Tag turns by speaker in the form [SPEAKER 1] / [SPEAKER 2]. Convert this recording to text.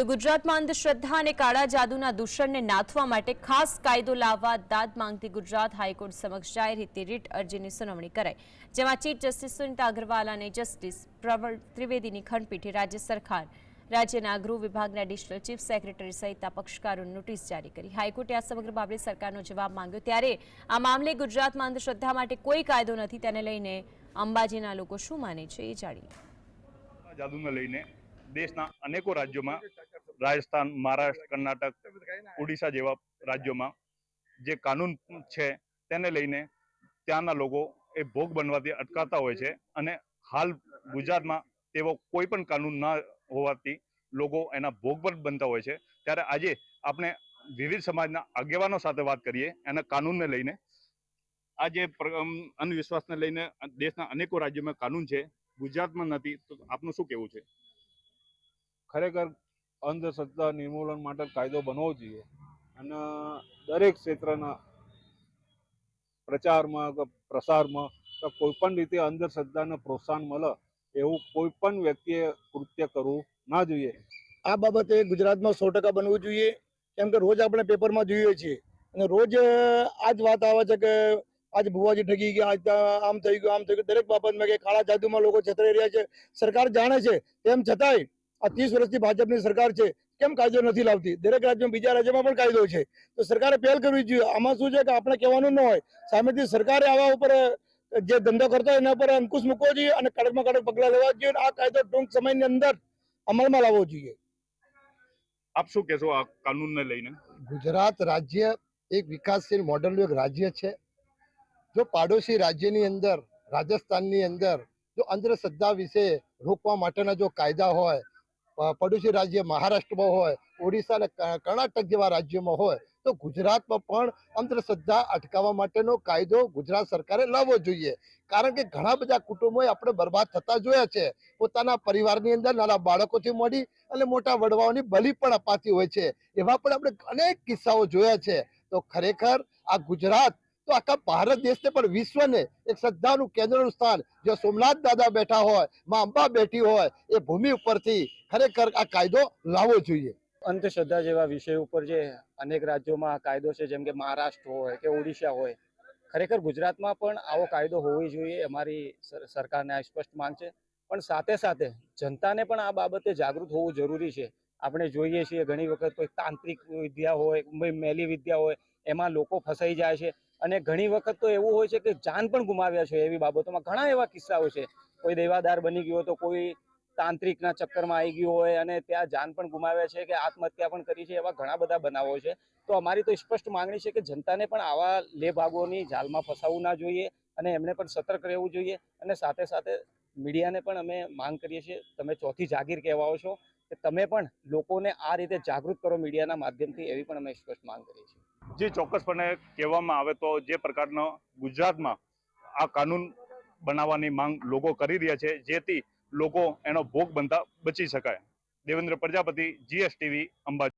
[SPEAKER 1] તો ગુજરાતમાં અંધશ્રદ્ધા અને કાળા જાદુના દૂષણને નાથવા માટે ખાસ કાયદો લાવવા દાદ માંગતી ગુજરાત હાઈકોર્ટ સમક્ષ જાહેર રીતે રીટ અરજીની સુનાવણી કરાઈ, જેમાં ચીફ જસ્ટિસ સુનિતા અગ્રવાલ અને જસ્ટિસ પ્રવળ ત્રિવેદીની ખંડપીઠે રાજ્ય સરકાર, રાજ્યના ગૃહ વિભાગના એડિશનલ ચીફ સેક્રેટરી સહિતના પક્ષકારોને નોટિસ જારી કરી. હાઈકોર્ટે આ સમગ્ર બાબતે સરકારનો જવાબ માંગ્યો. ત્યારે આ મામલે ગુજરાતમાં અંધશ્રદ્ધા માટે કોઈ કાયદો નથી. તેને લઈને અંબાજીના લોકો શું માને છે એ જાણીએ.
[SPEAKER 2] જાદુને લઈને દેશના અનેકો રાજ્યોમાં રાજસ્થાન, મહારાષ્ટ્ર, કર્ણાટક, ઓડિશા જેવા રાજ્યોમાં જે કાનૂન છે તેને લઈને ત્યાંના લોકો એ ભોગ બનવાથી અટકાતા હોય છે અને હાલ ગુજરાતમાં તેવો કોઈ પણ કાનૂન ના હોવાથી લોકો એના ભોગ પર બનતા હોય છે. ત્યારે આજે આપણે વિવિધ સમાજના આગેવાનો સાથે વાત કરીએ એના કાનૂનને લઈને. આ જે અંધવિશ્વાસને લઈને દેશના અનેકો રાજ્યોમાં કાનૂન છે. ગુજરાતમાં નથી, તો આપનું શું કેવું છે?
[SPEAKER 3] ખરેખર અંધશ્રદ્ધા નિર્મૂલન માટે કાયદો બનવો જોઈએ. અને દરેક ક્ષેત્રના પ્રચારમાં કે પ્રસારમાં કે કોઈ પણ રીતે અંધશ્રદ્ધાને પ્રોત્સાહન મળે એવું કોઈ પણ વ્યક્તિએ કૃત્ય કરવું ના જોઈએ.
[SPEAKER 4] આ બાબતે ગુજરાતમાં સો ટકા બનવું જોઈએ. કેમ કે રોજ આપણે પેપરમાં જોઈએ છીએ. અને રોજ આ જ વાત આવે છે કે આજ ભુવાજી ઠગી ગયા, આજ આમ થઈ ગયું, આમ થઈ ગયું. દરેક બાબતમાં કે કાળા જાદુમાં લોકો છતરાઈ રહ્યા છે. સરકાર જાણે છે. તેમ છતાંય આ ત્રીસ વર્ષથી ભાજપની સરકાર છે કેમ કાયદો નથી લાવતી? દરેક રાજ્યમાં બીજા રાજ્યમાં પણ કાયદો છે. તો સરકારે પહેલ કરવી જોઈએ. આમાં શું છે કે આપણે કહેવાનું ન હોય. સામેથી સરકારે આવા ઉપર જે ધંધો કરતો હોય એના પર અંકુશ મૂકવો જોઈએ અને કડકમાં કડક પગલાં લેવા જોઈએ આ કાયદો ટૂંક સમયની અંદર અમલમાં લાવવો જોઈએ.
[SPEAKER 2] આપ શું કહેશો આ કાનૂનને લઈને?
[SPEAKER 5] ગુજરાત રાજ્ય એક વિકાસશીલ મોડલનું એક રાજ્ય છે. જો પાડોશી રાજ્યની અંદર રાજસ્થાનની અંદર જો અંધશ્રદ્ધા વિશે રોકવા માટેના જો કાયદા હોય પડોશી રાજ્ય મહારાષ્ટ્રમાં હોય, ઓડિશા અને કર્ણાટક જેવા રાજ્યોમાં હોય, તો ગુજરાતમાં પણ અંધશ્રદ્ધા અટકાવવા માટેનો કાયદો ગુજરાત સરકારે લાવવો જોઈએ. કારણ કે ઘણા બધા કુટુંબોએ આપણે બરબાદ થતા જોયા છે. પોતાના પરિવારની અંદર નાના બાળકોથી મળી અને મોટા વડવાઓની બલી પણ અપાતી હોય છે. એવા પણ આપણે અનેક કિસ્સાઓ જોયા છે. તો ખરેખર આ ગુજરાત તો આખા ભારત દેશને પણ વિશ્વને એક શ્રદ્ધાનું કેન્દ્રનું સ્થાન જે સોમનાથ દાદા બેઠા હોય, માં અંબા બેઠી હોય, એ ભૂમિ ઉપરથી ખરેખર આ કાયદો લાવવો જોઈએ.
[SPEAKER 6] અંધશ્રદ્ધા જેવા વિષય ઉપર જે અનેક રાજ્યોમાં કાયદો છે, જેમ કે મહારાષ્ટ્ર હોય કે ઓડિશા હોય, ખરેખર ગુજરાતમાં પણ આવો કાયદો હોવો જોઈએ અમારી સર- સરકારને આ સ્પષ્ટ માંગ છે. પણ સાથે સાથે જનતાને પણ આ બાબતે જાગૃત હોવું જરૂરી છે. આપણે જોઈએ છીએ, ઘણી વખત કોઈ તાંત્રિક વિદ્યા હોય મેલી વિદ્યા હોય, એમાં લોકો ફસાઈ જાય છે. અને ઘણી વખત તો એવું હોય છે કે જાન પણ ગુમાવ્યા છે એવી બાબતોમાં ઘણા એવા કિસ્સાઓ છે. કોઈ દેવાદાર બની ગયો તો કોઈ તાંત્રિકના ચક્કરમાં આવી ગયું હોય અને ત્યાં જાન પણ ગુમાવ્યા છે કે આત્મહત્યા પણ કરી છે એવા ઘણા બધા બનાવો છે. તો અમારી તો સ્પષ્ટ માંગણી છે કે જનતાને પણ આવા લેભાગોની જાલમાં ફસાવવું ના જોઈએ અને એમને પણ સતર્ક રહેવું જોઈએ અને સાથે સાથે મીડિયાને પણ અમે માંગ કરીએ છીએ. તમે ચોથી જાગીર કહેવાઓ છો. કે તમે પણ લોકોને આ રીતે જાગૃત કરો મીડિયાના માધ્યમથી એવી પણ અમે સ્પષ્ટ માંગ કરીએ છીએ.
[SPEAKER 2] જે ચોક્કસપણે કહેવામાં આવે તો જે પ્રકારનો ગુજરાતમાં આ કાનૂન બનાવવાની માંગ લોકો કરી રહ્યા છે, જેથી લોકો એનો ભોગ બનતા બચી શકાય. દેવેન્દ્ર પ્રજાપતિ જીએસટીવી અંબાજી.